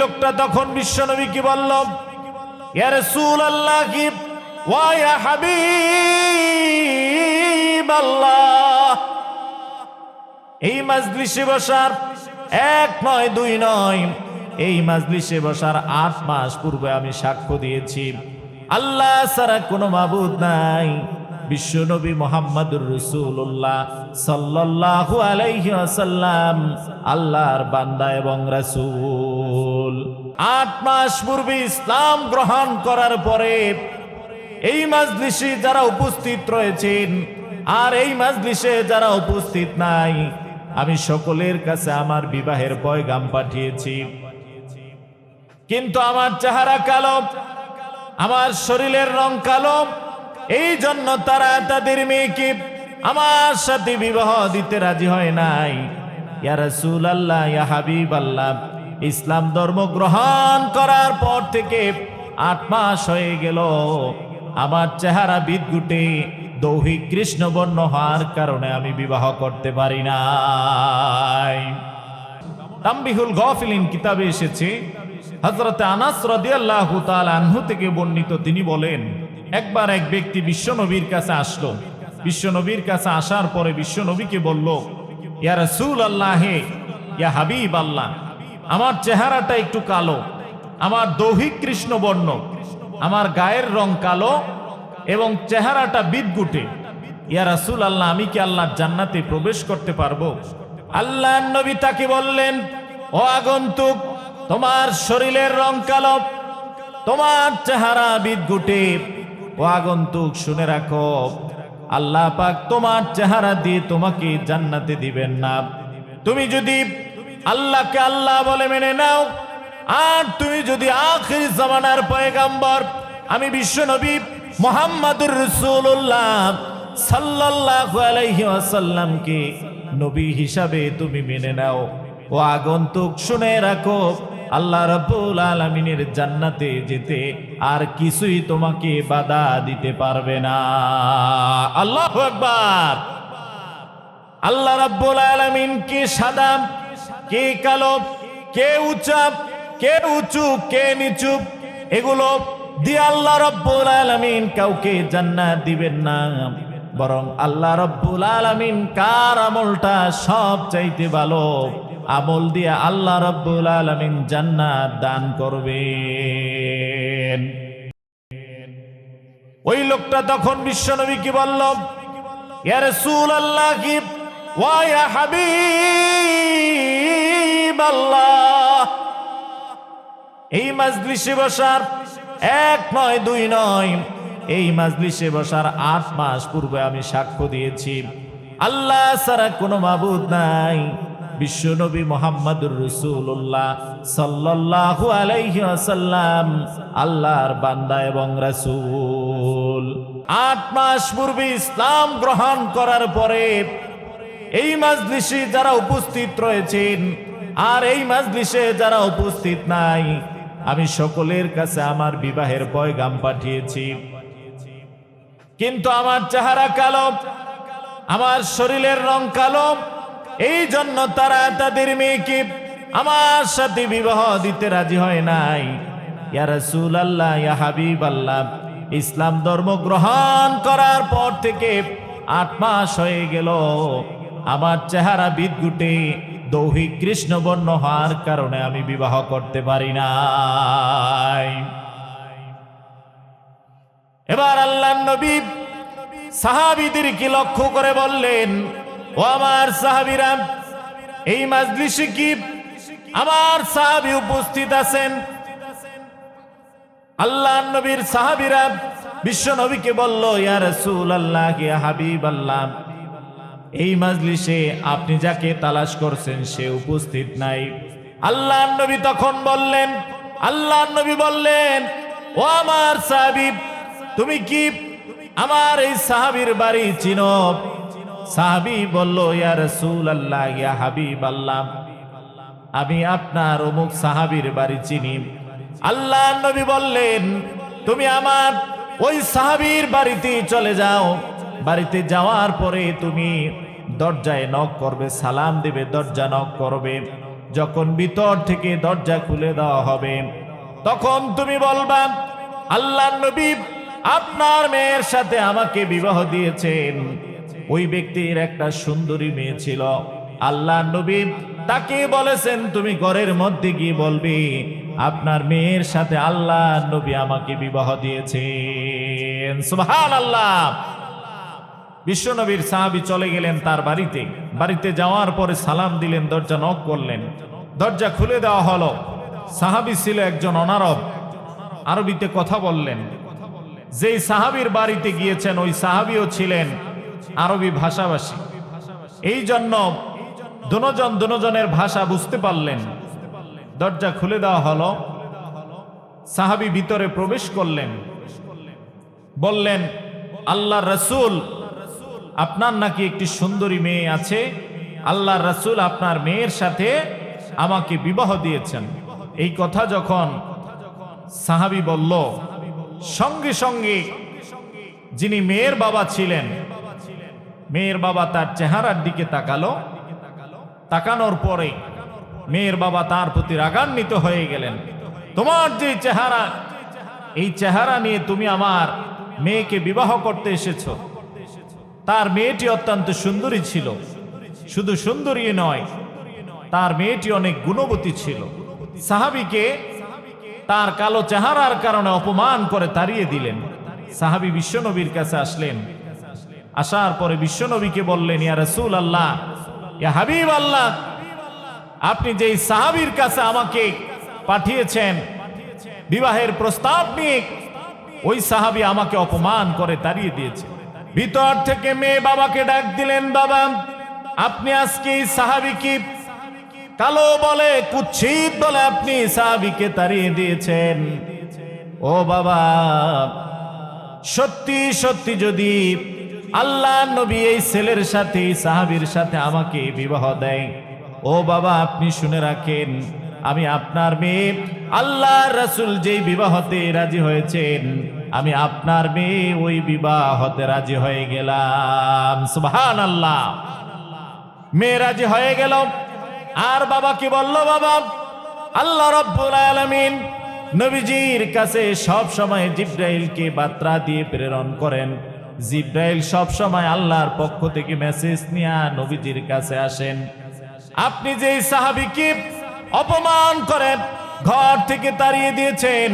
লোকটা তখন বিশ্বনবী কি বলল, ইয়া রাসূলুল্লাহ কি ওয়া ইয়া হাবিবাল্লাহ। এই মাজলিসে বসার এক নয়, দুই নয়, এই মাজলিসে বসার আট মাস পূর্বে আমি সাক্ষ্য দিয়েছি। আল্লাহ ছাড়া কোনো মাবুদ নাই। বিশ্বনবী মোহাম্মদুর রসুল্লাহ সাল্লাল্লাহু আলাইহি আসাল্লাম আল্লাহর বান্দা এবং রাসূল। আট মাস পূর্বে ইসলাম গ্রহণ করার পরে এই মাজলিসে যারা উপস্থিত রয়েছেন, আর এই মাজলিসে যারা উপস্থিত নাই, আমি সকলের কাছে আমার বিবাহের পয়গাম পাঠিয়েছি। কিন্তু আমার চেহারা কালো, আমার শরীরের রং কালো এই জন্য তারা তাদের মেয়েকে আমার সাথে বিবাহ দিতে রাজি হয় নাই। ইয়া রাসূল আল্লাহ ইয়া হাবিব আল্লাহ ইসলাম ধর্ম গ্রহণ করার পর থেকে আট মাস হয়ে গেল। আমার চেহারা বিদ্যুটে দৌহিক কৃষ্ণবর্ণ হওয়ার কারণে আমি বিবাহ করতে পারি নাই। তাম্বিহুল গফিলিন কিতাবে এসেছে হজরতে আনাস রাদিয়াল্লাহু আনহু থেকে বর্ণিত। তিনি বলেন একবার এক ব্যক্তি বিশ্বনবীর কাছে আসলো। বিশ্বনবীর কাছে আসার পরে বিশ্বনবীকে বলল, ইয়া রাসূলুল্লাহ, ইয়া হাবিব আল্লাহ আমার চেহারাটা একটু কালো, আমার দৈহিক কৃষ্ণ বর্ণ আমার গায়ের রং কালো এবং চেহারাটা বিদগুটে ইয়া রাসূল আল্লাহ আমি কি আল্লাহর জান্নাতে প্রবেশ করতে পারব? আল্লাহ নবী তাকে বললেন, ও আগন্তুক, তোমার শরীরের রং কালো, তোমার চেহারা বিদগুটে ও আগন্তুক, শুনে রাখো, আল্লাহ পাক তোমার চেহারা দিয়ে তোমাকে জান্নাতে দিবেন না। তুমি যদি আল্লাহকে আল্লাহ বলে মেনে নাও, আর তুমি যদি আখির জামানার পয়গাম্বর, আমি বিশ্বনবী মোহাম্মদুর রসুল্লাহ সাল্লাল্লাহু আলাইহি ওয়াসাল্লামকে নবী হিসাবে তুমি মেনে নাও। ও আগন্তুক, শুনে রাখো আল্লাহ রাব্বুল আলামিনের জান্নাতে যেতে আর কিছুই তোমাকে বাধা দিতে পারবে না। আল্লাহ আকবার। আল্লাহ রাব্বুল আলামিন কে সাদা, কে কালো, কে উঁচা, কে উঁচু, কে নিচু, এগুলো দিয়ে আল্লাহ রব্বুল আলামিন কাউকে জান্নাত দিবেন না। বরং আল্লাহ রব্বুল আলামিন কার আমলটা সব চাইতে ভালো? আমল দিয়ে আল্লাহ রব্বুল আলামিন জান্নাত দান করবেন। ওই লোকটা তখন বিশ্বনবী কি বলল? ইয়া রাসূলুল্লাহ কি ওয়া ইয়া হাবিবাল্লাহ। এই মাজলিসে বসার এক নয়, দুই নয়, এই মাজলিসে বসার আট মাস পূর্বে আমি সাক্ষ্য দিয়েছি। আল্লাহ ছাড়া কোনো মাবুদ নাই। বিশ্বনবী মোহাম্মদুর রসুল্লাহ সাল্লাল্লাহু আলাইহি আল্লাহর বান্দা এবং রাসূল। আট মাস পূর্বে ইসলাম গ্রহণ করার পরে এই মাজলিসে যারা উপস্থিত রয়েছেন, আর এই মাজলিসে যারা উপস্থিত নাই, আমি সকলের কাছে আমার বিবাহের পয়গাম পাঠিয়েছি। কিন্তু আমার চেহারা কালো, আমার শরীরের রং কালো এই জন্য তারা তাদের মেয়েকে আমার সাথে বিবাহ দিতে রাজি হয় নাই। আল্লাহ ইয়া হাবিব আল্লাহ ইসলাম ধর্ম গ্রহণ করার পর থেকে আট মাস হয়ে গেল। আমার চেহারা বিদ্যুটে দৌহিক কৃষ্ণবর্ণ হওয়ার কারণে আমি বিবাহ করতে পারি নাই। এবার আল্লাহ নবী সাহাবিদের কি লক্ষ্য করে বললেন ও আমার সাহাবিরা, এই মাজলিসে কি আমার সাহাবি উপস্থিত আছেন? আল্লাহ নবীর সাহাবিরা বিশ্ব নবীকে বলল, ইয়া রাসূল আল্লাহ হাবিব আল্লাহ এই মাজলিসে আপনি যাকে তালাশ করছেন সে উপস্থিত নাই। আল্লাহ নবী তখন বললেন, আল্লাহ নবী বললেন, ও আমার সাহাবি, তুমি কি আমার এই সাহাবির বাড়ি চিনো? সাহাবি বলল, ইয়া রাসূল আল্লাহ ইয়া হাবিব আল্লাহ আমি আপনার অমুক সাহাবির বাড়ি চিনি। আল্লাহ নবী বললেন, তুমি আমার ওই সাহাবির বাড়িতে চলে যাও। বাড়িতে যাওয়ার পরে তুমি দরজায় নক করবে, সালাম দেবে, দরজা নক করবে। যখন ভিতর থেকে দরজা খুলে দেওয়া হবে, তখন তুমি বলবা, আল্লাহ নবী আপনার মেয়ের সাথে আমাকে বিবাহ দিয়েছেন। ওই ব্যক্তির একটা সুন্দরী মেয়ে ছিল। আল্লাহ নবী তাকে বলেছেন, তুমি ঘরের মধ্যে গিয়ে বলবি, আপনার মেয়ের সাথে আল্লাহ নবী আমাকে বিবাহ দিয়েছেন। সুবহান আল্লাহ বিশ্বনবীর সাহাবি চলে গেলেন তার বাড়িতে। বাড়িতে যাওয়ার পরে সালাম দিলেন, দরজা নক করলেন। দরজা খুলে দেওয়া হলো। সাহাবি ছিল একজন অনারব। আরবিতে কথা বললেন। যেই সাহাবির বাড়িতে গিয়েছেন, ওই সাহাবিও ছিলেন আরবি ভাষাভাষী। এই জন্য দুজন দুজনের ভাষা বুঝতে পারলেন। দরজা খুলে দেওয়া হলো। সাহাবি ভিতরে প্রবেশ করলেন। বললেন আল্লাহ রসুল, আপনার নাকি একটি সুন্দরী মেয়ে আছে। আল্লাহ রসুল আপনার মেয়ের সাথে আমাকে বিবাহ দিয়েছেন। এই কথা যখন সাহাবি বলল, সঙ্গে সঙ্গে যিনি মেয়ের বাবা ছিলেন মেয়ের বাবা তার চেহারার দিকে তাকালো। তাকানোর পরে মেয়ের বাবা তার প্রতি রাগান্বিত হয়ে গেলেন। তোমার যে চেহারা, এই চেহারা নিয়ে তুমি আমার মেয়েকে বিবাহ করতে এসেছ। তার মেয়েটি অত্যন্ত সুন্দরী ছিল। শুধু সুন্দরী নয়, তার মেয়েটি অনেক গুণবতী ছিল। সাহাবিকে তার কালো চেহারার কারণে অপমান করে তাড়িয়ে দিলেন। সাহাবি বিশ্বনবীর কাছে আসলেন আসার পরে বিশ্বনবীকে বললেন, ইয়া রসুল আল্লাহ ইয়া হাবিব আল্লাহ আপনি যেই সাহাবির কাছে আমাকে পাঠিয়েছেন, বিবাহের প্রস্তাব নিয়ে, ওই সাহাবি আমাকে অপমান করে তাড়িয়ে দিয়েছে। ভিতর থেকে মেয়ে বাবাকে ডাক দিলেন, বাবা, আপনি আজকে এই সাহাবিকে কালো বলে কুচ্ছিত বলে আপনি সাহাবিকে তাড়িয়ে দিয়েছেন? ও বাবা, সত্যি সত্যি যদি আল্লাহ নবী এই ছেলের সাথে সাহাবির সাথে আমাকে বিবাহ দেয়। ও বাবা, আপনি শুনে রাখেন, আমি আপনার মেয়ে। আল্লাহ রাসূল যেই বিবাহতে রাজি হয়েছেন, আমি আপনার মেয়ে ওই বিবাহতে রাজি হয়ে গেলাম। সুবহান আল্লাহ মেয়ে রাজি হয়ে গেল। আর বাবা কি বলল বাবা? আল্লাহ রব্বুল আলমিন নবীজির কাছে সব সময় জিব্রাইলকে বার্তা দিয়ে প্রেরণ করেন। জিব্রাইল সব সময় আল্লাহর পক্ষ থেকে মেসেজ নিয়ে নবীজির কাছে আসেন। আপনি যে সাহাবিকে অপমান করেন ঘর থেকে তাড়িয়ে দিয়েছেন,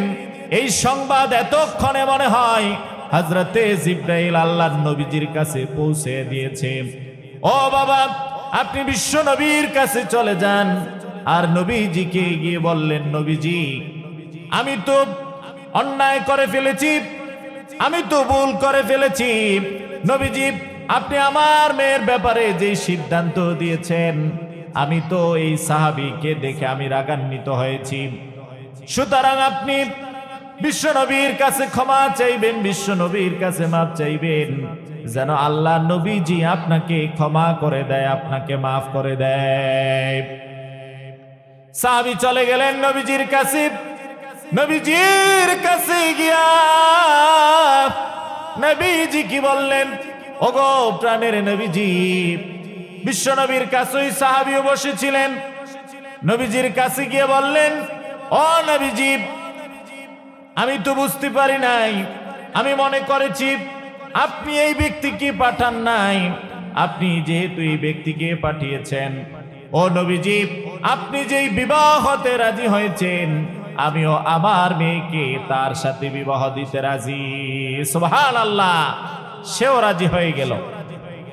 এই সংবাদ এতক্ষণে মনে হয় হজরতে জিব্রাইল আল্লাহ নবীজির কাছে পৌঁছে দিয়েছে ও বাবা, আপনি বিশ্ব নবীর কাছে চলে যান। আর নবীজিকে গিয়ে বললেন, নবীজি, আমি তো অন্যায় করে ফেলেছি আমি তো ভুল করে ফেলেছি। নবীজি, আপনি আমার মেয়ের ব্যাপারে যে সিদ্ধান্ত দিয়েছেন, আমি তো এই সাহাবিকে দেখে আমি রাগান্বিত হয়েছি। সুতরাং আপনি বিশ্ব নবীর কাছে ক্ষমা চাইবেন, বিশ্ব নবীর কাছে মাপ চাইবেন। যেন আল্লাহ নবীজি আপনাকে ক্ষমা করে দেয়, আপনাকে মাফ করে দেয়। সাহাবি চলে গেলেন নবীজির কাছে। নবীজির কাছে গিয়া নবীজি কি বললেন? ওগো প্রাণের নবীজি, বিশ্ব নবীর কাছেই সাহাবিও বসেছিলেন। নবীজির কাছে গিয়ে বললেন, ও নবীজি, আমি তো বুঝতে পারি নাই। আমি মনে করেছি আপনি এই ব্যক্তিকে পাঠান নাই। আপনি যেহেতু এই ব্যক্তিকে পাঠিয়েছেন। ও নবীজি, আপনি যেই বিবাহ হতে রাজি হয়েছেন আমিও আমার মেয়েকে তার সাথে বিবাহ দিতে রাজি। সুবহান আল্লাহ সেও রাজি হয়ে গেল।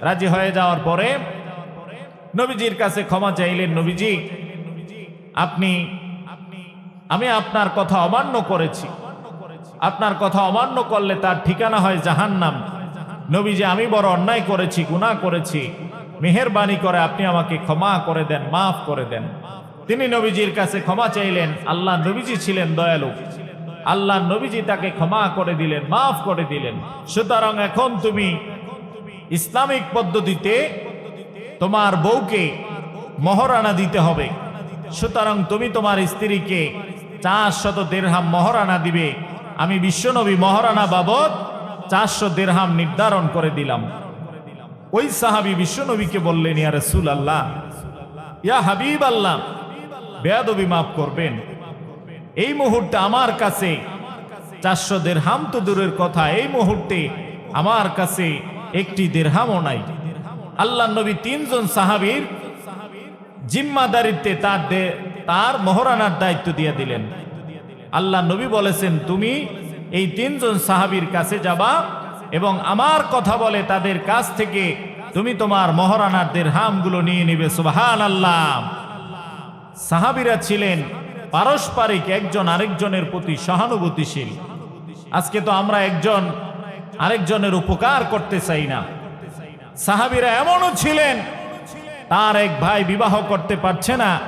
রাজি হয়ে যাওয়ার পরে নবীজির কাছে ক্ষমা চাইলেন, নবীজি, আপনি, আমি আপনার কথা অমান্য করেছি। আপনার কথা অমান্য করলে তার ঠিকানা হয় জাহান্নাম। নবীজি, আমি বড় অন্যায় করেছি, গুনাহ করেছি। মেহেরবানি করে আপনি আমাকে ক্ষমা করে দেন, মাফ করে দেন। তিনি নবীজির কাছে ক্ষমা চাইলেন, আল্লাহ নবীজি ছিলেন দয়ালু। আল্লাহ নবীজি তাকে ক্ষমা করে দিলেন, মাফ করে দিলেন। সুতরাং এখন তুমি ইসলামিক পদ্ধতিতে তোমার বউকে মহারানা দিতে হবে। সুতরাং তুমি তোমার স্ত্রীকে চারশত দেড়হাম মহারানা দিবে। আমি বিশ্বনবী মহারানা বাবদ চারশো দেড়হাম নির্ধারণ করে দিলাম। ওই সাহাবি বিশ্বনবীকে বললেন, ইয়া রসুল আল্লাহ ইয়া হাবিব আল্লাহ বেয়াদবি মাফ করবেন। এই মুহূর্তে আমার কাছে চারশো দেড়হাম তো দূরের কথা, এই মুহূর্তে আমার কাছে একটি দেড়হামও নাই। আল্লাহ নবী তিনজন সাহাবীর জিম্মাদারিত্বে তার তার মহারানার দায়িত্ব দিয়ে দিলেন। আল্লাহ নবী বলেছেন, তুমি এই তিনজন সাহাবীর কাছে যাবা এবং আমার কথা বলে তাদের কাছ থেকে তুমি তোমার মহারানার দেড়হামগুলো নিয়ে নিবে। সুবহান আল্লাহ সাহাবীরা ছিলেন পারস্পরিক একজন আরেকজনের প্রতি সহানুভূতিশীল। আজকে তো আমরা একজন আরেকজনের উপকার করতে চাই না। সাহাবীরা এমনও ছিলেন, তার এক ভাই বিবাহ করতে পারছে না।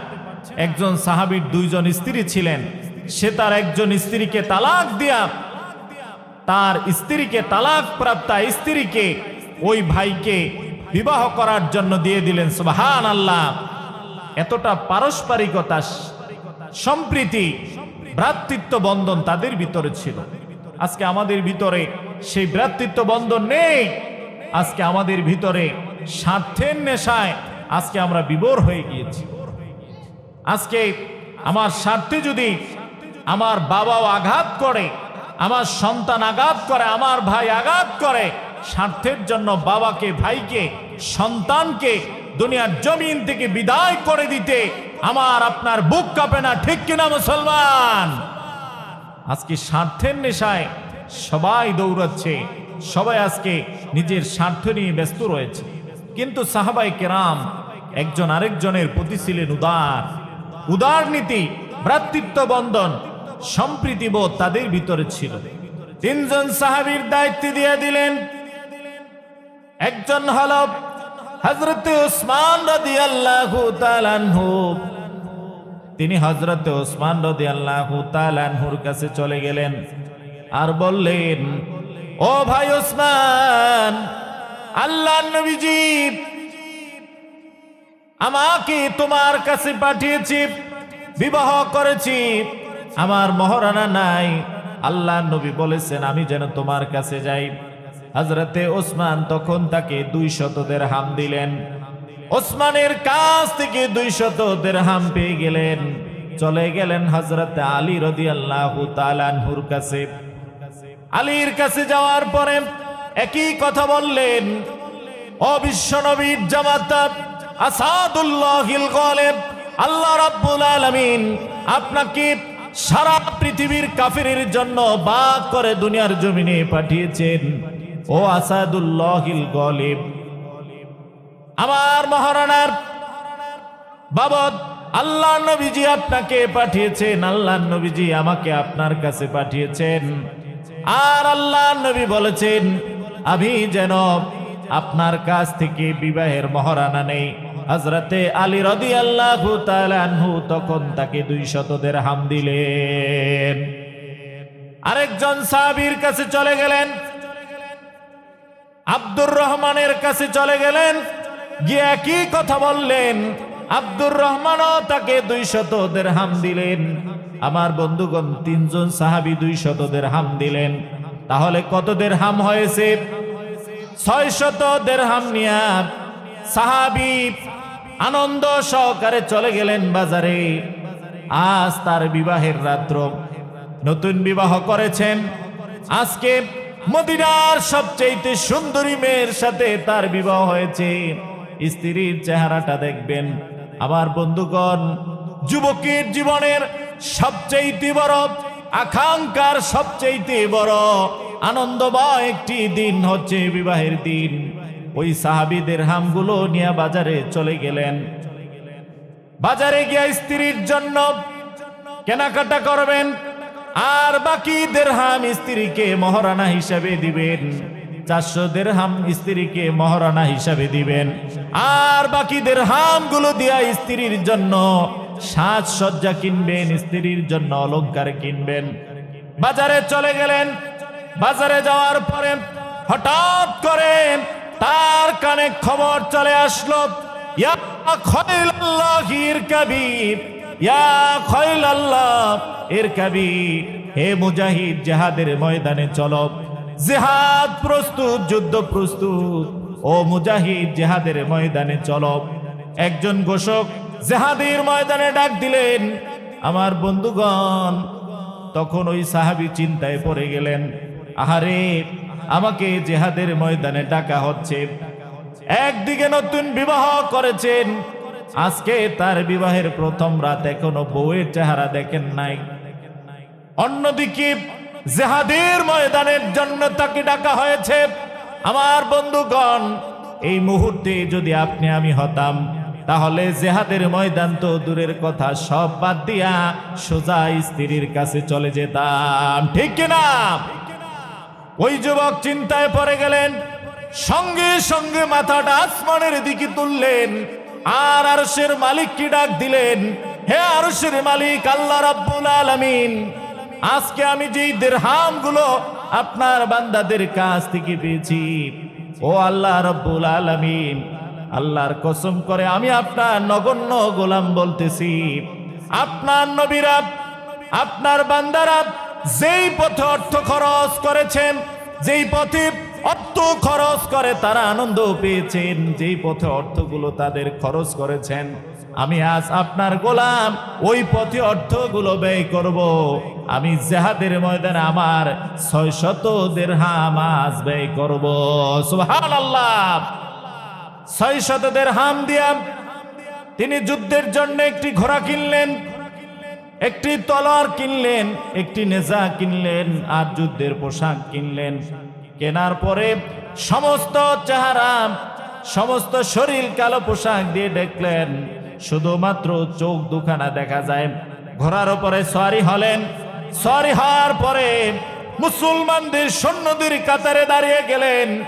একজন সাহাবীর দুইজন স্ত্রী ছিলেন, সে তার একজন স্ত্রীকে তালাক দিয়া, তার স্ত্রীকে তালাক প্রাপ্ত স্ত্রীকে ওই ভাইকে বিবাহ করার জন্য দিয়ে দিলেন। সুবহান আল্লাহ এতটা পারস্পরিকতা, সম্প্রীতি, ভ্রাতৃত্ব বন্ধন তাদের ভিতরে ছিল। আজকে আমাদের ভিতরে সেই ভ্রাতৃত্ব বন্ধন নেই। আজকে আমাদের ভিতরে স্বার্থের নেশায় আজকে আমরা বিবর হয়ে গিয়েছি। আজকে আমার স্বার্থে যদি আমার বাবাও আঘাত করে, আমার সন্তান আঘাত করে, আমার ভাই আঘাত করে স্বার্থের জন্য বাবাকে, ভাইকে, সন্তানকে দুনিয়ার জমিন থেকে বিদায় করে দিতে আমার আপনার বুক কাঁপে না, ঠিক কিনা মুসলমান? আজকে স্বার্থের নেশায় সবাই দৌড়াচ্ছে, সবাই আজকে নিজের স্বার্থ নিয়ে ব্যস্ত রয়েছে। কিন্তু সাহাবাই কেরাম একজন আরেকজনের প্রতি ছিলেন উদার। উদার নীতি, ভ্রাতৃত্ব বন্ধন সম্প্রীতিবোধ তাদের ভিতরে ছিল। তিনজন সাহাবীর দায়িত্ব দিয়ে দিলেন একজন হল হজরত উসমান রাদিয়াল্লাহু তাআলা আনহু। তিনি হজরত ওসমান রদি আল্লাহ তালানহুর কাছে চলে গেলেন আর বললেন, ও ভাই ওসমান আল্লাহ নবীজি, আমাকে তোমার কাছে পাঠিয়েছি, বিবাহ করেছি, আমার মহারানা নাই। আল্লাহ নবী বলেছেন, আমি যেন তোমার কাছে যাই। হজরতে ওসমান তখন তাকে দুই শতদের হাম দিলেন। ওসমানের কাছ থেকে দুই শতদের হাম পেয়ে গেলেন। চলে গেলেন হজরত আলী রদি আল্লাহ তালানহুর কাছে। আলীর কাছে যাওয়ার পরে একই কথা বললেন অবিশ্বনবীর জামাতা, আসাদুল্লাহিল গলেব, আল্লাহ রাব্বুল আলামিন আপনাকে সারা পৃথিবীর কাফিরের জন্য বাদ করে দুনিয়ার জমিনে পাঠিয়েছেন। ও আসাদুল্লাহিল গলেব। আমার মহারানার বাবদ আল্লাহ নবীজি আপনাকে পাঠিয়েছেন আল্লাহ নবীজি আমাকে আপনার কাছে পাঠিয়েছেন। আর আল্লাহ নবী বলেছেন, আমি যেন আপনার কাছ থেকে বিবাহের মহারানা নেই। হজরতে আলী রদি আল্লাহ তালানহু তখন তাকে দুই শতদের হাম দিলেন। আরেকজন সাহাবীর কাছে চলে গেলেন। আব্দুর রহমানের কাছে চলে গেলেন, গিয়ে একই কথা বললেন, আব্দুর রহমানও তাকে দুই শত হাম দিলেন। আমার বন্ধুগণ তিনজন সাহাবি দুই শতদের হাম দিলেন। তাহলে কতদের হাম হয়েছে? ছয় শত হাম নিয়া সাহাবি আনন্দ সহকারে চলে গেলেন বাজারে। আজ তার বিবাহের রাত্র। নতুন বিবাহ করেছেন। আজকে মদিনার সবচেয়ে সুন্দরী মেয়ের সাথে তার বিবাহ হয়েছে। স্ত্রীর চেহারাটা দেখবেন। আমার বন্ধুগণ, যুবকের জীবনের সবচেয়ে বড়, আকাঙ্ক্ষার সবচেয়ে বড়, আনন্দময় একটি দিন হচ্ছে বিবাহের দিন। ওই সাহাবিদের হামগুলো নিয়ে বাজারে চলে গেলেন। বাজারে গিয়া স্ত্রীর জন্য কেনাকাটা করবেন। আর বাকি দেড়হাম স্ত্রীকে মহারানা হিসাবে দিবেন। চারশো দেড়হাম স্ত্রীকে মহারানা হিসাবে দিবেন। আর বাকি দেড়হামগুলো দিয়া স্ত্রীর জন্য সাজসজ্জা কিনবেন, স্ত্রীর জন্য অলংকার কিনবেন। বাজারে চলে গেলেন। বাজারে যাওয়ার পরে হঠাৎ করে তার কানে খবর চলে আসলো, ইয়া কবির এর হে মুজাহিদ, জেহাদের ময়দানে চলো। জেহাদ প্রস্তুত, যুদ্ধ প্রস্তুত, ও মুজাহিদ, জেহাদের ময়দানে চলো। একজন ঘোষক জেহাদের ময়দানে ডাক দিলেন, আমার বন্ধুগণ, তখন ওই সাহাবি চিন্তায় পড়ে গেলেন, আহারে, আমাকে জেহাদের ময়দানে ডাকা হচ্ছে। একদিকে নতুন বিবাহ করেছেন আজকে তার বিবাহের প্রথম রাত এখনও বউয়ের চেহারা দেখেন নাই। অন্যদিকে জেহাদের ময়দানের জন্য তাকে ডাকা হয়েছে। আমার বন্ধুগণ, এই মুহূর্তে যদি আপনি আমি হতাম, তাহলে জেহাদের ময়দান তো দূরের কথা, সব বাদ দিয়া সোজা স্ত্রীর কাছে চলে যেতাম। ঠিক কিনা ওই যুবক চিন্তায় পড়ে গেলেন, সঙ্গে সঙ্গে মাথাটা আসমানের দিকে তুললেন। আর আরশের মালিক কি ডাক দিলেন? হে আরশের মালিক, আল্লাহ রাব্বুল আলামিন, আজকে আমি যেই দেরহামগুলো আপনার বান্দাদের কাছ থেকে পেয়েছি। ও আল্লাহ রাব্বুল আলামিন, আল্লাহর কসম করে আমি আপনার নগণ্য গোলাম বলতেছি। আপনার নবীরা, আপনার বান্দারা যেই পথে অর্থ খরচ করেছেন, যেই পথে অর্থ খরচ করে, তারা আনন্দ পেয়েছেন। যেই পথে অর্থগুলো তাদের খরচ করেছেন, আমি আজ আপনার গোলাম, ওই পথে অর্থগুলো ব্যয় করব। আমি জেহাদের ময়দানে আমার ছয় শত দেড়হাম আজ ব্যয় করব। আল্লাহ ছয় শতদের হাম দিয়াম তিনি যুদ্ধের জন্য একটি ঘোড়া কিনলেন, একটি তলোয়ার কিনলেন, একটি নেজা কিনলেন, আর যুদ্ধের পোশাক কিনলেন। কেনার পরে সমস্ত চেহারা, সমস্ত শরীর কালো পোশাক দিয়ে দেখলেন, শুধুমাত্র চোখ দুখানা দেখা যায়। ঘোড়ার উপরে সরি হলেন। সরি হওয়ার পরে মুসলমানদের সৈন্যদের কাতারে দাঁড়িয়ে গেলেন।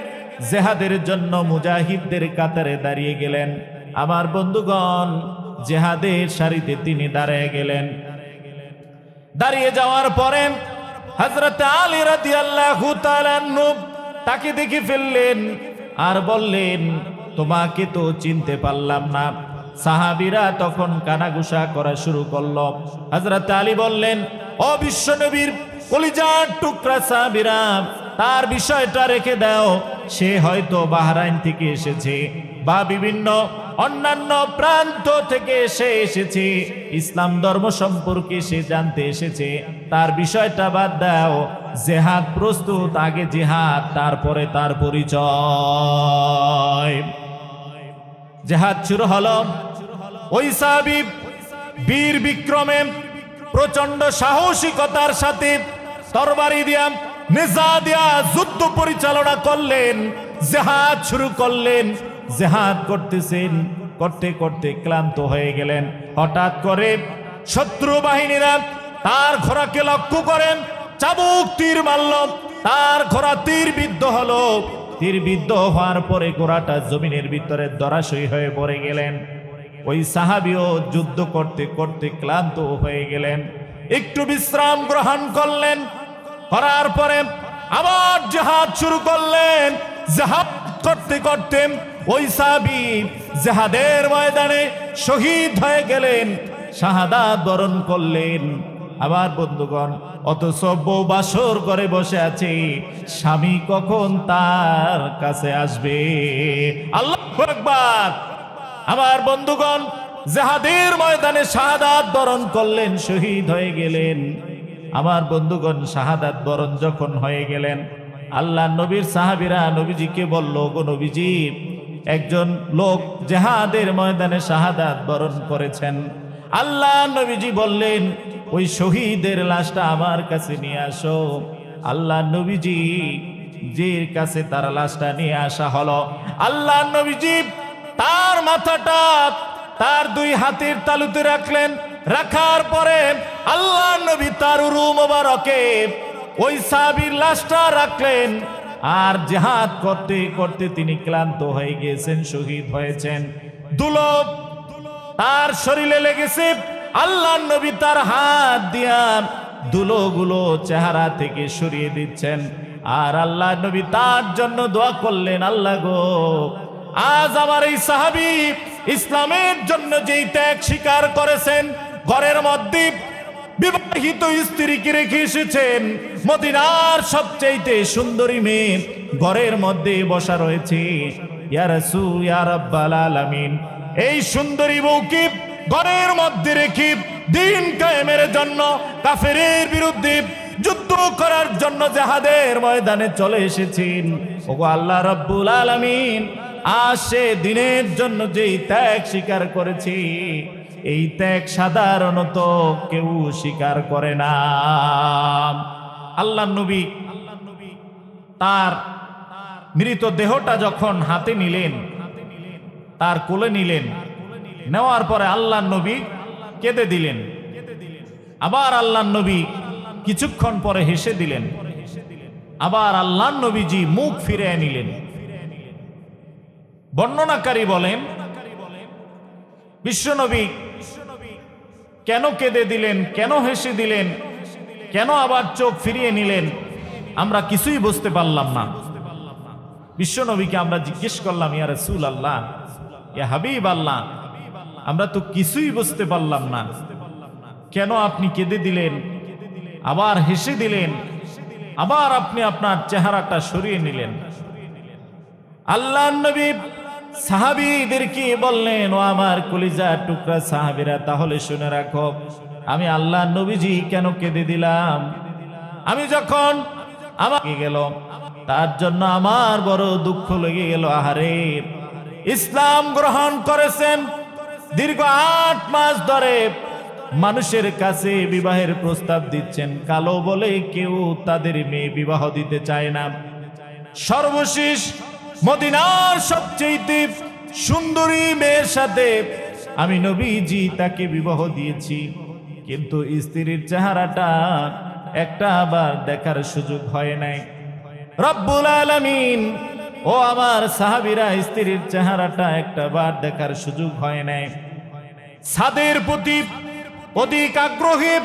জেহাদের জন্য মুজাহিদদের কাতারে দাঁড়িয়ে গেলেন। আমার বন্ধুগণ, জেহাদের সারিতে তিনি দাঁড়িয়ে গেলেন। দাঁড়িয়ে যাওয়ার পরে হজরত আলী রাতি আল্লাহ তাকে দেখে ফেললেন আর বললেন, তোমাকে তো চিনতে পারলাম না। সাহাবিরা তখন কানাগুসা করা শুরু করল। হজরত আলী বললেন, ও বিশ্ব নবীর কলিজার টুকরা সাহাবিরা, তার বিষয়টা রেখে দাও। সে হয়তো বাহরাইন থেকে এসেছে। বা বিভিন্ন অন্যান্য প্রান্ত থেকে সে এসেছে, ইসলাম ধর্ম সম্পর্কে সে জানতে এসেছে। তার বিষয়টা বাদ দাও, জেহাদ প্রস্তুত, আগে জেহাদ, তারপরে তার পরিচয়। জেহাদ শুরু হলো ওই সাহাবি বীর বিক্রমে প্রচণ্ড সাহসিকতার সাথে তরবারি দিয়া নেজা দিয়া যুদ্ধ পরিচালনা করলেন, জেহাদ শুরু করলেন। জেহাদ করতেছেন, করতে করতে ক্লান্ত হয়ে গেলেন। হঠাৎ করে শত্রু বাহিনীরা তার ঘোড়াকে লক্ষ্য করেন, চাবুক তীর মারল, তার ঘোড়া তীর বিদ্ধ হলো। তীর বিদ্ধ হওয়ার পরে ঘোড়াটা জমিনের ভিতরে দরাশই হয়ে পড়ে গেলেন। ওই সাহাবিও যুদ্ধ করতে করতে ক্লান্ত হয়ে গেলেন। একটু বিশ্রাম গ্রহণ করলেন। করার পরে আবার জাহাজ শুরু করলেন। জাহাজ করতে করতে ওই সাহাবি জাহাদের ময়দানে শহীদ হয়ে গেলেন, শাহাদাত বরণ করলেন। আমার বন্ধুগণ, অথচ বউ বাসর করে বসে আছে, স্বামী কখন তার কাছে আসবে? আল্লাহ একবার আমার বন্ধুগণ, জাহাদের ময়দানে শাহাদাত বরণ করলেন, শহীদ হয়ে গেলেন। আমার বন্ধুগণ, শাহাদাত বরণ যখন হয়ে গেলেন, আল্লাহ নবীর সাহাবিরা নবীজিকে বলল গো নবীজি একজন লোক জেহাদের ময়দানে শাহাদাত বরণ করেছেন। আল্লাহ নবীজি বললেন, ওই শহীদের লাশটা আমার কাছে নিয়ে আসো। আল্লাহ নবীজি যে কাছে তার লাশটা নিয়ে আসা হলো। আল্লাহ নবীজি তার মাথাটা তার দুই হাতের তালুতে রাখলেন। রাখার পরে আল্লাহ নবী তার মোবারকে ওই সাবির লাশটা রাখলেন। আর জেহাদ করতে করতে তিনি ক্লান্ত হয়ে গিয়েছেন, শহীদ হয়েছেন। দুলব তার শরীরে লেগেছে আল্লাহ নবী তার হাত দিয়া দুলোগুলো চেহারা থেকে সরিয়ে দিচ্ছেন। আর আল্লাহ নবী তার জন্য দোয়া করলেন, আল্লাহ গো, আজ আমার এই সাহাবি ইসলামের জন্য যেই ত্যাগ স্বীকার করেছেন, ঘরের মধ্যে বিবাহিত স্ত্রীকে রেখে এসেছেন। মদিনার সবচেয়ে সুন্দরী মেয়ে ঘরের মধ্যে বসা রয়েছে। এই সুন্দরী বউকে ঘরের মধ্যে রেখে দিন কায়েমের জন্য কাফেরের বিরুদ্ধে যুদ্ধ করার জন্য জাহাদের ময়দানে চলে এসেছেন। ওগো আল্লাহ রব্বুল আলামিন, আজ সে দিনের জন্য যেই ত্যাগ স্বীকার করেছি। এই ত্যাগ সাধারণত কেউ স্বীকার করে না। আল্লাহ নবী তার মৃত দেহটা যখন হাতে নিলেন, তার কোলে নিলেন, নেওয়ার পরে আল্লাহ নবী কেঁদে দিলেন। আবার আল্লাহ নবী কিছুক্ষণ পরে হেসে দিলেন। আবার আল্লাহ নবীজি মুখ ফিরে নিলেন। বর্ণনাকারী বলেন, বিশ্বনবী কেন কেঁদে দিলেন? কেন হেসে দিলেন? কেন আবার চোখ ফিরিয়ে নিলেন? আমরা কিছুই বুঝতে পারলাম না। বিশ্বনবীকে আমরা জিজ্ঞেস করলাম, ইয়া রসুল আল্লাহ ইয়া হাবিব আল্লাহ আমরা তো কিছুই বুঝতে পারলাম না। কেন আপনি কেঁদে দিলেন? আবার হেসে দিলেন? আবার আপনি আপনার চেহারাটা সরিয়ে নিলেন? আল্লাহ নবী সাহাবিদেরকে বললেন, ও আমার কলিজা টুকরা সাহাবিরা, তাহলে শুনে রাখো, আমি আল্লাহ নবীজি কেন কেঁদে দিলাম? আমি যখন আমাকে গেল, তার জন্য আমার বড় দুঃখ লেগে গেল। আহারে, ইসলাম গ্রহণ করেছেন দীর্ঘ আট মাস ধরে মানুষের কাছে বিবাহের প্রস্তাব দিচ্ছেন। কালো বলে কেউ তাদের মেয়ে বিবাহ দিতে চায় না। সর্বশেষ মদিনার সবচেয়ে সুন্দরী মেয়ের সাথে। আমি নবীজি তাকে বিবাহ দিয়েছি, কিন্তু স্ত্রীর চেহারাটা একটা আবার দেখার সুযোগ হয় নাই। রব্বুল আলামিন, ও আমার সাহাবিরা, স্ত্রীর চেহারাটা একটা বার দেখার সুযোগ হয় নাই। সাদের প্রতি অধিক আগ্রহে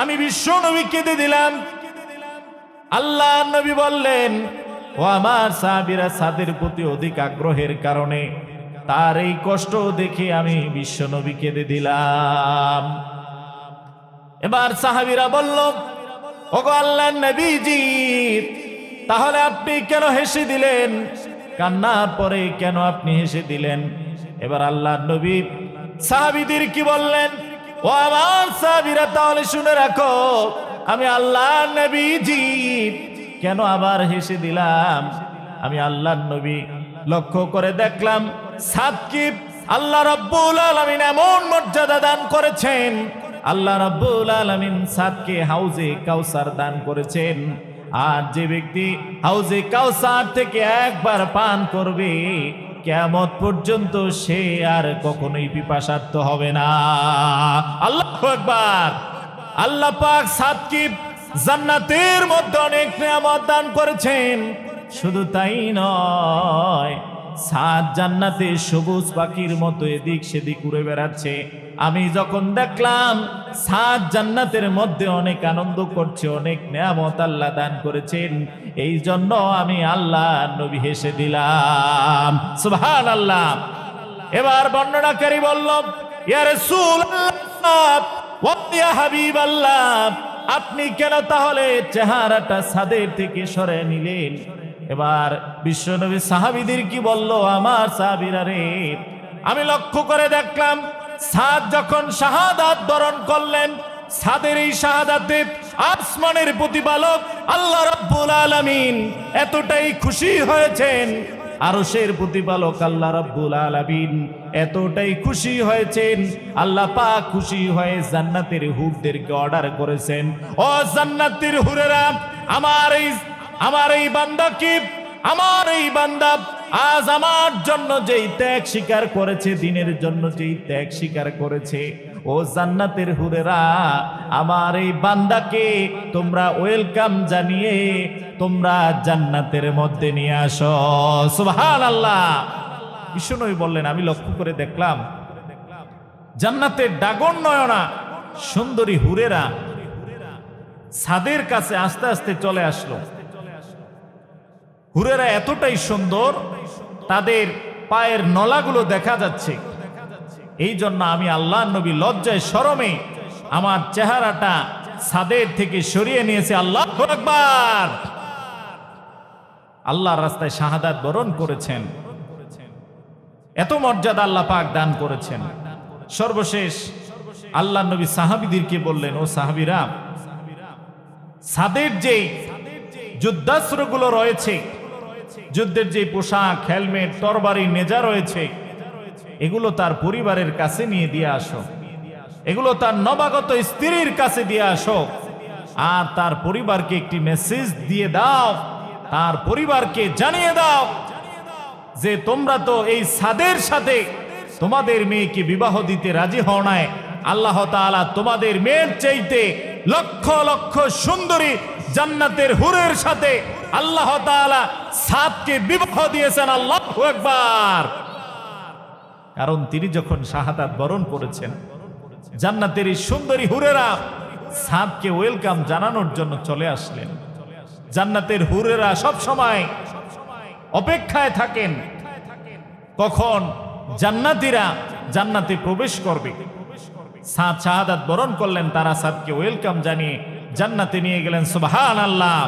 আমি বিশ্ব নবী কেঁদে দিলাম। আল্লাহ নবী বললেন ও আমার সাহাবিরা সাদের প্রতি অধিক আগ্রহের কারণে তার এই কষ্ট দেখে আমি বিশ্ব নবী কেঁদে দিলাম। এবার সাহাবিরা বলল, ওগো আল্লাহ নবীজি, তাহলে আপনি কেন হেসে দিলেন? কান্নার পরে কেন আপনি হেসে দিলেন? এবার আল্লাহ নবী সাহাবিদের কি বললেন? ও আমার সাহাবিরা, তাহলে শুনে রাখো, আমি আল্লাহ নবীজি কেন আবার হেসে দিলাম? আমি আল্লাহ নবী। লক্ষ্য করে দেখলাম সাতকিব আল্লাহ রব্বুল আলমিন এমন মর্যাদা দান করেছেন। আল্লাহ রব্বুল আলমিন সাতকে হাউজে কাউসার দান করেছেন। আর যে ব্যক্তি হাউজে কাউসার থেকে একবার পান করবে কেমত পর্যন্ত সে আর কখনোই পিপাসার্থ হবে না। আল্লাহ একবার আল্লাহ পাক সাতকিব জান্নাতের মধ্যে অনেক নিয়ামত দান করেছেন। শুধু তাই নয়, সাত জান্নাতে সবুজ পাখির মতো এদিক সেদিক উড়ে বেড়াচ্ছে। আমি যখন দেখলাম সাত জান্নাতের মধ্যে অনেক আনন্দ করছে, অনেক নিয়ামত আল্লাহ দান করেছেন, এই জন্য আমি আল্লাহ নবী হেসে দিলাম। সুবহান আল্লাহ এবার বর্ণনাকারী বলল, ইয়া রাসূলুল্লাহ, ওয়া ইয়া হাবিবাল্লাহ। আপনি কেন তাহলে চেহারাটা সাদের থেকে সরে নিলেন? এবার বিশ্বনবী সাহাবিদের কি বলল? আমার সাহাবিরা রে, আমি লক্ষ্য করে দেখলাম সাদ যখন শাহাদাত বরণ করলেন সাদের এই শাহাদাতে আসমানের প্রতিপালক আল্লাহ রাব্বুল আলামিন এতটাই খুশি হয়েছেন আরশের প্রতিপালক আল্লাহ রাব্বুল আলামিন এতটাই খুশি হয়েছেন। আল্লাহ পাক খুশি হয়ে জান্নাতের হুরদেরকে অর্ডার করেছেন। ও জান্নাতের হুরেরা, আমার এই আমার এই বান্দা কি? আমার এই বান্দা, আজ আমার জন্য যেই ত্যাগ স্বীকার করেছে, দিনের জন্য যেই ত্যাগ স্বীকার করেছে ও জান্নাতের হুরেরা, আমার এই বান্দাকে তোমরা ওয়েলকাম জানিয়ে তোমরা জান্নাতের মধ্যে নিয়ে আসো। সুবহান আল্লাহ বিষ্ণুনবী বললেন, আমি লক্ষ্য করে দেখলাম, জান্নাতের ডাগন নয়না, সুন্দরী হুরেরা সাদের কাছে আস্তে আস্তে চলে আসলো। হুরেরা এতটাই সুন্দর, তাদের পায়ের নলাগুলো দেখা যাচ্ছে। এই জন্য আমি আল্লাহ নবী লজ্জায় সরমে আমার চেহারাটা সাদের থেকে সরিয়ে নিয়েছে আল্লাহ একবার আল্লাহর রাস্তায় শাহাদাত বরণ করেছেন। এত মর্যাদা আল্লাহ পাক দান করেছেন। সর্বশেষ আল্লাহ নবী সাহাবিদেরকে বললেন, ও সাহাবিরা সাদের যে যুদ্ধাস্ত্রগুলো রয়েছে, যুদ্ধের যে পোশাক, হেলমেট, তরবারি, নেজা রয়েছে এগুলো তার পরিবারের কাছে নিয়ে দিয়ে আসো। এগুলো তার নবাগত স্ত্রীর কাছে দিয়ে আসো। আর তার পরিবারকে একটি মেসেজ দিয়ে দাও। তার পরিবারকে জানিয়ে দাও যে তোমরা তো এই সাদের সাথে তোমাদের মেয়েকে বিবাহ দিতে রাজি হও নাই। আল্লাহ তোমাদের মেয়ের চাইতে লক্ষ লক্ষ সুন্দরী জান্নাতের হুরের সাথে আল্লাহ সাদকে বিবাহ দিয়েছেন। আল্লাহ একবার কারণ তিনি যখন শাহাদাত বরণ করেছেন, জান্নাতের এই সুন্দরী হুরেরা সাদকে ওয়েলকাম জানানোর জন্য চলে আসলেন। জান্নাতের হুরেরা সব সময় অপেক্ষায় থাকেন, কখন জান্নাতীরা জান্নাতে প্রবেশ করবে। সাদ শাহাদাত বরণ করলেন, তারা সাদকে ওয়েলকাম জানিয়ে জান্নাতে নিয়ে গেলেন। সুবহান আল্লাহ